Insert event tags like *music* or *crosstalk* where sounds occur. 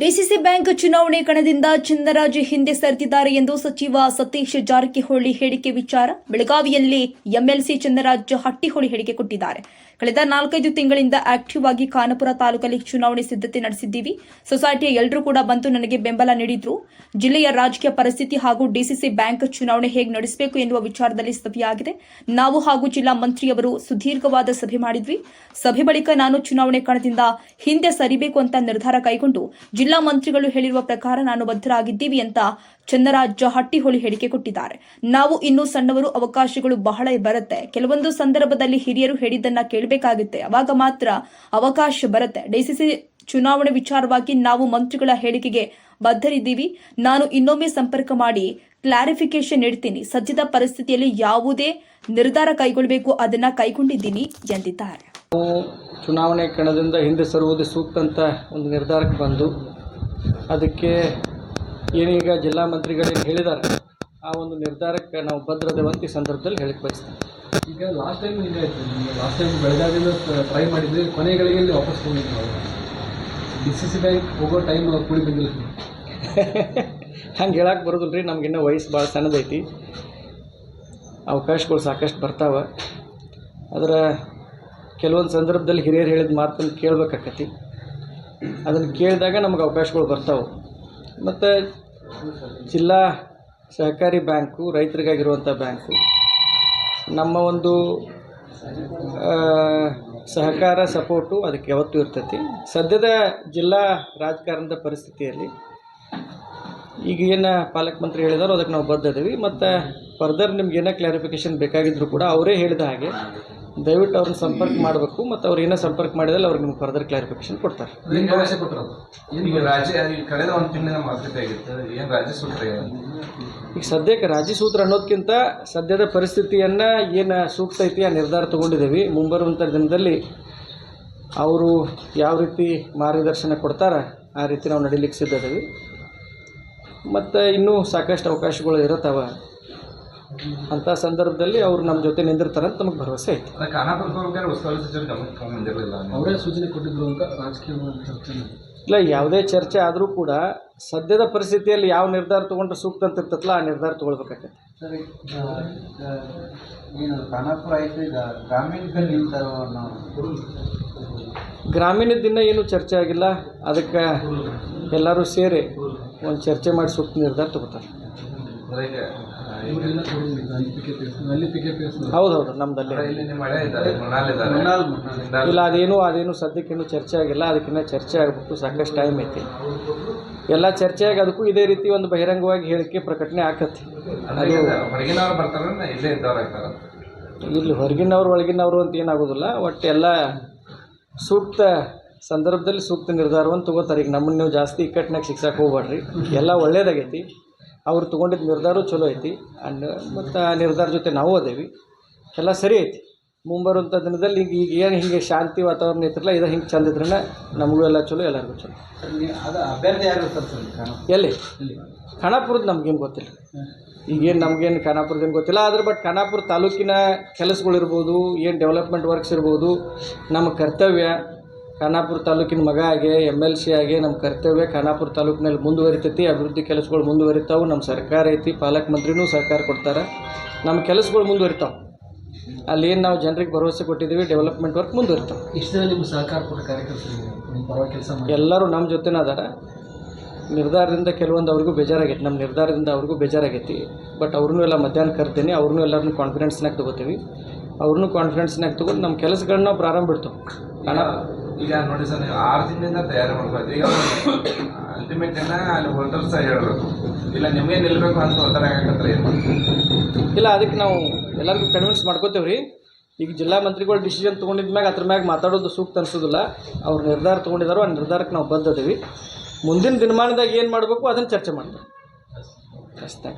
DCC bank ಚುನಾವಣೆ ಕಣದಿಂದ ಚಂದರಾಜ್ ಹಿಂದೆ ಸರಿದಿದ್ದಾರೆ ಎಂದು ಸಚಿವ ಸತೀಶ್ ಜಾರಕಿಹೊಳಿ ಹೇಳಿಕೆ ವಿಚಾರ. ಬೆಳಗಾವಿಯಲ್ಲಿ ಎಂಎಲ್ಸಿ ಚಂದರಾಜ್ ಹಟ್ಟಿಹೊಳಿ ಹೇಳಿಕೆ ಕೊಟ್ಟಿದ್ದಾರೆ. ಕಳೆದ ನಾಲ್ಕೈದು ತಿಂಗಳಿಂದ ಆಕ್ಟಿವ್ ಆಗಿ ಖಾನಪುರ ತಾಲೂಕಲ್ಲಿ ಚುನಾವಣೆ ಸಿದ್ಧತೆ ನಡೆಸಿದ್ದೀವಿ. ಸೊಸೈಟಿಯ ಎಲ್ಲರೂ ಕೂಡ ಬಂದು ನನಗೆ ಬೆಂಬಲ ನೀಡಿದ್ರು. ಜಿಲ್ಲೆಯ ರಾಜಕೀಯ ಪರಿಸ್ಥಿತಿ ಹಾಗೂ ಡಿಸಿಸಿ ಬ್ಯಾಂಕ್ ಚುನಾವಣೆ ಹೇಗೆ ನಡೆಸಬೇಕು ಎನ್ನುವ ವಿಚಾರದಲ್ಲಿ ಸಭೆಯಾಗಿದೆ. ನಾವು ಹಾಗೂ ಜಿಲ್ಲಾ ಮಂತ್ರಿಯವರು ಸುದೀರ್ಘವಾದ ಸಭೆ ಮಾಡಿದ್ವಿ. ಸಭೆ ಬಳಿಕ ನಾನು ಚುನಾವಣೆ ಕಣದಿಂದ ಹಿಂದೆ ಸರಿಬೇಕು ಅಂತ ನಿರ್ಧಾರ ಕೈಗೊಂಡು ಜಿಲ್ಲಾ ಮಂತ್ರಿಗಳು ಹೇಳಿರುವ ಪ್ರಕಾರ ನಾನು ಬದ್ಧರಾಗಿದ್ದೀವಿ ಅಂತ ಚನ್ನರಾಜ್ ಹಟ್ಟಿಹೊಳಿ ಹೇಳಿಕೆ ಕೊಟ್ಟಿದ್ದಾರೆ. ನಾವು ಇನ್ನೂ ಸಣ್ಣವರು, ಅವಕಾಶಗಳು ಬಹಳ ಬರುತ್ತೆ. ಕೆಲವೊಂದು ಸಂದರ್ಭದಲ್ಲಿ ಹಿರಿಯರು ಹೇಳಿದ್ದನ್ನ ಕೇಳಬೇಕಾಗುತ್ತೆ. ಅವಾಗ ಮಾತ್ರ ಅವಕಾಶ ಬರುತ್ತೆ. ಡಿಸಿಸಿ ಚುನಾವಣೆ ವಿಚಾರವಾಗಿ ನಾವು ಮಂತ್ರಿಗಳ ಹೇಳಿಕೆಗೆ ಬದ್ಧರಿದ್ದೀವಿ. ನಾನು ಇನ್ನೊಮ್ಮೆ ಸಂಪರ್ಕ ಮಾಡಿ ಕ್ಲಾರಿಫಿಕೇಶನ್ ನೀಡ್ತೀನಿ. ಸದ್ಯದ ಪರಿಸ್ಥಿತಿಯಲ್ಲಿ ಯಾವುದೇ ನಿರ್ಧಾರ ಕೈಗೊಳ್ಳಬೇಕು, ಅದನ್ನ ಕೈಗೊಂಡಿದ್ದೀನಿ ಎಂದಿದ್ದಾರೆ. ನಾವು ಚುನಾವಣೆ ಕಣದಿಂದ ಹಿಂದೆ ಸರುವುದು ಸೂಕ್ತ ಅಂತ ಒಂದು ನಿರ್ಧಾರಕ್ಕೆ ಬಂದು ಅದಕ್ಕೆ ಏನೀಗ ಜಿಲ್ಲಾ ಮಂತ್ರಿಗಳೇನು ಹೇಳಿದ್ದಾರೆ ಆ ಒಂದು ನಿರ್ಧಾರಕ್ಕೆ ನಾವು ಭದ್ರದೇವಂತ ಈ ಸಂದರ್ಭದಲ್ಲಿ ಹೇಳಿ ಬಯಸ್ತೀನಿ. ಈಗ ಲಾಸ್ಟ್ ಟೈಮ್ ಹಿಂಗೆ ಆಯಿತು ನಿಮಗೆ ಲಾಸ್ಟ್ ಟೈಮ್ ಬೆಳಗಾವಿಯಿಂದ ಟ್ರೈ ಮಾಡಿದ್ವಿ ಕೊನೆಗಳಿಗೆ ಇಲ್ಲಿ ವಾಪಸ್ ಹೋಗಿದ್ವಿ ನಾವು ಡಿ ಸಿ ಸಿ ಬ್ಯಾಂಕ್ ಹೋಗೋ ಟೈಮ್ ಕೂಡಿ ಬಂದಿಲ್ಲ. *laughs* ಹಂಗೆ ಹೇಳಕ್ಕೆ ಬರೋದಿಲ್ಲ ರೀ ನಮಗಿನ್ನೂ ವಯಸ್ಸು ಭಾಳ ಸಣ್ಣದೈತಿ. ಅವಕಾಶಗಳು ಸಾಕಷ್ಟು ಬರ್ತಾವೆ. ಆದರೆ ಕೆಲವೊಂದು ಸಂದರ್ಭದಲ್ಲಿ ಹಿರಿಯರು ಹೇಳಿದ ಮಾತನ್ನು ಕೇಳಬೇಕಾಕತಿ. ಅದನ್ನು ಕೇಳಿದಾಗ ನಮಗೆ ಅವಕಾಶಗಳು ಬರ್ತಾವೆ. ಮತ್ತು ಜಿಲ್ಲಾ ಸಹಕಾರಿ ಬ್ಯಾಂಕು ರೈತರಿಗಾಗಿರುವಂಥ ಬ್ಯಾಂಕು, ನಮ್ಮ ಒಂದು ಸಹಕಾರ, ಸಪೋರ್ಟು ಅದಕ್ಕೆ ಯಾವತ್ತೂ ಇರ್ತೈತಿ. ಸದ್ಯದ ಜಿಲ್ಲಾ ರಾಜಕಾರಣದ ಪರಿಸ್ಥಿತಿಯಲ್ಲಿ ಈಗ ಏನು ಪಾಲಕ ಮಂತ್ರಿ ಹೇಳಿದಾರೋ ಅದಕ್ಕೆ ನಾವು ಬದ್ಧ ಮತ್ತು ಫರ್ದರ್ ನಿಮ್ಗೆ ಏನೇ ಕ್ಲಾರಿಫಿಕೇಶನ್ ಬೇಕಾಗಿದ್ದರೂ ಕೂಡ ಅವರೇ ಹೇಳಿದ ಹಾಗೆ ದಯವಿಟ್ಟು ಅವ್ರನ್ನ ಸಂಪರ್ಕ ಮಾಡಬೇಕು ಮತ್ತು ಅವ್ರು ಏನೋ ಸಂಪರ್ಕ ಮಾಡಿದಲ್ಲಿ ಅವ್ರಿಗೆ ನಿಮ್ಗೆ ಫರ್ದರ್ ಕ್ಲಾರಿಫಿಕೇಶನ್ ಕೊಡ್ತಾರೆ. ಏನು ಭರವಸೆ ಕೊಟ್ಟರು ಈಗ ರಾಜ್ಯ ಈಗ ಕಳೆದ ಒಂದು ತಿಂಗಳಿನ ಮಾತುಕತೆ ಆಗಿತ್ತು. ಏನು ರಾಜ್ಯ ಸೂತ್ರ ಈಗ? ಸದ್ಯಕ್ಕೆ ರಾಜಿ ಸೂತ್ರ ಅನ್ನೋದಕ್ಕಿಂತ ಸದ್ಯದ ಪರಿಸ್ಥಿತಿಯನ್ನು ಏನು ಸೂಕ್ತ ಐತಿ ಆ ನಿರ್ಧಾರ ತೊಗೊಂಡಿದ್ದೀವಿ. ಮುಂಬರುವಂಥ ದಿನದಲ್ಲಿ ಅವರು ಯಾವ ರೀತಿ ಮಾರ್ಗದರ್ಶನ ಕೊಡ್ತಾರೆ ಆ ರೀತಿ ನಾವು ನಡೀಲಿಕ್ಕೆ ಸಿದ್ಧದೀವಿ ಮತ್ತು ಇನ್ನೂ ಸಾಕಷ್ಟು ಅವಕಾಶಗಳು ಇರುತ್ತವ. ಅಂಥ ಸಂದರ್ಭದಲ್ಲಿ ಅವ್ರು ನಮ್ಮ ಜೊತೆ ನಿಂದಿರ್ತಾರೆ ಅಂತ ನಮಗೆ ಭರವಸೆ ಐತೆ. ಅವರೇ ಸೂಚನೆ ಕೊಟ್ಟಿದ್ರು ಅಂತ ರಾಜಕೀಯ ಚರ್ಚೆ ಇಲ್ಲ ಯಾವುದೇ ಚರ್ಚೆ ಆದರೂ ಕೂಡ ಸದ್ಯದ ಪರಿಸ್ಥಿತಿಯಲ್ಲಿ ಯಾವ ನಿರ್ಧಾರ ತೊಗೊಂಡ್ರೆ ಸೂಕ್ತ ಅಂತ ಇರ್ತೈತಲ್ಲ ಆ ನಿರ್ಧಾರ ತೊಗೊಳ್ಬೇಕಾಗತ್ತೆ. ಸರಿ ಏನು ಖಾನಾಪುರ ಆಯಿತು ಈಗ ಗ್ರಾಮೀಣದಲ್ಲಿ ನಿಲ್ತಾರೋ ದಿನ ಗ್ರಾಮೀಣದಿಂದ ಏನೂ ಚರ್ಚೆ ಆಗಿಲ್ಲ ಅದಕ್ಕೆ ಎಲ್ಲರೂ ಸೇರಿ ಒಂದು ಚರ್ಚೆ ಮಾಡಿ ಸೂಕ್ತ ನಿರ್ಧಾರ ತಗೋತಾರೆ. ಇವರೆಲ್ಲ ತೊಗೊಂಡಿದ್ದು ಅಲ್ಲಿ ಪಿ ಎಸ್ ಅಲ್ಲಿ ಪಿ ಕೆ ಎಸ್ ಹೌದು ಹೌದು ನಮ್ಮದಲ್ಲಿ ಇಲ್ಲಿ ಅದೇನು ಅದೇನು ಸದ್ಯಕ್ಕೇನು ಚರ್ಚೆ ಆಗಿಲ್ಲ ಅದಕ್ಕಿನ್ನ ಚರ್ಚೆ ಆಗಬೇಕು ಸಾಕಷ್ಟು ಟೈಮ್ ಐತಿ. ಎಲ್ಲ ಚರ್ಚೆ ಆಗಿ ಅದಕ್ಕೂ ಇದೇ ರೀತಿ ಒಂದು ಬಹಿರಂಗವಾಗಿ ಹೇಳಿಕೆ ಪ್ರಕಟಣೆ ಆಕತಿ. ಇಲ್ಲೇ ಇದ್ದವ್ರು ಆಗ್ತಾರ. ಇಲ್ಲಿ ಹೊರಗಿನವ್ರು ಒಳಗಿನವರು ಅಂತ ಏನಾಗೋದಿಲ್ಲ ಒಟ್ಟು ಎಲ್ಲ ಸೂಕ್ತ ಸಂದರ್ಭದಲ್ಲಿ ಸೂಕ್ತ ನಿರ್ಧಾರವನ್ನು ತಗೋತಾರೆ. ಈಗ ನಮ್ಮನ್ನು ನೀವು ಜಾಸ್ತಿ ಇಕ್ಕಟ್ಟಿನಾಗ ಶಿಕ್ಷಕ್ಕೆ ಹೋಗ್ಬೇಡ್ರಿ. ಎಲ್ಲ ಒಳ್ಳೇದಾಗೈತಿ. ಅವ್ರು ತೊಗೊಂಡಿದ್ದ ನಿರ್ಧಾರ ಚಲೋ ಐತಿ. ಮತ್ತು ಆ ನಿರ್ಧಾರ ಜೊತೆ ನಾವು ಅದೇವಿ. ಎಲ್ಲ ಸರಿ ಐತಿ. ಮುಂಬರುವಂಥ ದಿನದಲ್ಲಿ ಈಗ ಈಗ ಏನು ಹಿಂಗೆ ಶಾಂತಿ ವಾತಾವರಣ ಐತ್ರಲ್ಲ ಇದು ಹಿಂಗೆ ಚಂದ ಇದ್ರೆ ನಮಗೂ ಎಲ್ಲ ಚಲೋ ಎಲ್ಲರಿಗೂ ಚಲೋ. ಎಲ್ಲಿ? ಖಾನಾಪುರದ ನಮ್ಗೇನು ಗೊತ್ತಿಲ್ಲ. ಈಗೇನು ನಮಗೇನು ಖಾನಾಪುರದೇನು ಗೊತ್ತಿಲ್ಲ ಆದ್ರೆ ಬಟ್ ಖಾನಾಪುರ ತಾಲೂಕಿನ ಕೆಲಸಗಳಿರ್ಬೋದು ಏನು ಡೆವಲಪ್ಮೆಂಟ್ ವರ್ಕ್ಸ್ ಇರ್ಬೋದು ನಮ್ಮ ಕರ್ತವ್ಯ ಖಾನಾಪುರ ತಾಲೂಕಿನ ಮಗ ಆಗಿ ಎಂ ಎಲ್ ಸಿ ಆಗಿ ನಮ್ಮ ಕರ್ತವ್ಯ ಖಾನಾಪುರ ತಾಲೂಕಿನಲ್ಲಿ ಮುಂದುವರಿತೈತಿ ಅಭಿವೃದ್ಧಿ ಕೆಲಸಗಳು ಮುಂದುವರಿತಾವೆ ನಮ್ಮ ಸರ್ಕಾರ ಐತಿ ಪಾಲಕ ಮಂತ್ರಿನೂ ಸಹಕಾರ ಕೊಡ್ತಾರೆ. ನಮ್ಮ ಕೆಲಸಗಳು ಮುಂದುವರಿತಾವೆ. ಅಲ್ಲಿ ಏನು ನಾವು ಜನರಿಗೆ ಭರವಸೆ ಕೊಟ್ಟಿದ್ದೀವಿ ಡೆವಲಪ್ಮೆಂಟ್ ವರ್ಕ್ ಮುಂದುವರಿತಾವೆ. ಇಷ್ಟು ನಿಮ್ಮ ಸಹಕಾರ ಕೊಟ್ಟ ಕಾರ್ಯಕರ್ತರು ಎಲ್ಲರೂ ನಮ್ಮ ಜೊತೆನೇ ಅದಾರ. ನಿರ್ಧಾರದಿಂದ ಕೆಲವೊಂದು ಅವ್ರಿಗೂ ಬೇಜಾರಾಗೈತಿ ನಮ್ಮ ನಿರ್ಧಾರದಿಂದ ಅವ್ರಿಗೂ ಬೇಜಾರಾಗೈತಿ. ಬಟ್ ಅವ್ರನ್ನೂ ಎಲ್ಲ ಮಧ್ಯಾಹ್ನ ಕರ್ತೀನಿ ಅವ್ರನ್ನೂ ಎಲ್ಲರನ್ನೂ ಕಾನ್ಫಿಡೆನ್ಸ್ನಾಗ ತಗೋತೀವಿ. ಅವ್ರನ್ನೂ ಕಾನ್ಫಿಡೆನ್ಸ್ನಾಗ ತೊಗೊಂಡು ನಮ್ಮ ಕೆಲಸಗಳನ್ನ ನಾವು ಪ್ರಾರಂಭ ಬಿಡ್ತೇವೆ. ಈಗ ನೋಡಿ ಸರ್ ನೀವು ಆರು ದಿನದಿಂದ ತಯಾರಿ ಮಾಡ್ಬೋದು ಈಗ ಅಲ್ಟಿಮೇಟ್ ಏನ ಅಲ್ಲಿ ಹೋಲ್ಡರ್ಸ್ ಹೇಳ್ಬೇಕು. ಇಲ್ಲ ನಿಮಗೆ ನಿಲ್ಬೇಕು ಅಂತ ಒತ್ತಡ ಆಗಕತ್ರ ಏನು? ಇಲ್ಲ ಅದಕ್ಕೆ ನಾವು ಎಲ್ಲರಿಗೂ ಕನ್ವಿನ್ಸ್ ಮಾಡ್ಕೋತೇವೆ ರೀ ಈಗ ಜಿಲ್ಲಾ ಮಂತ್ರಿಗಳು ಡಿಸಿಷನ್ ತೊಗೊಂಡಿದ ಮ್ಯಾಗ ಅದ್ರ ಮ್ಯಾಗ ಮಾತಾಡೋದು ಸೂಕ್ತ ಅನ್ಸೋದಿಲ್ಲ. ಅವ್ರು ನಿರ್ಧಾರ ತೊಗೊಂಡಿದಾರೋ ಆ ನಿರ್ಧಾರಕ್ಕೆ ನಾವು ಬದ್ಧದೀವಿ ಮುಂದಿನ ದಿನಮಾನದಾಗ ಏನು ಮಾಡಬೇಕು ಅದನ್ನು ಚರ್ಚೆ ಮಾಡ್ತೀವಿ ಅಷ್ಟೇ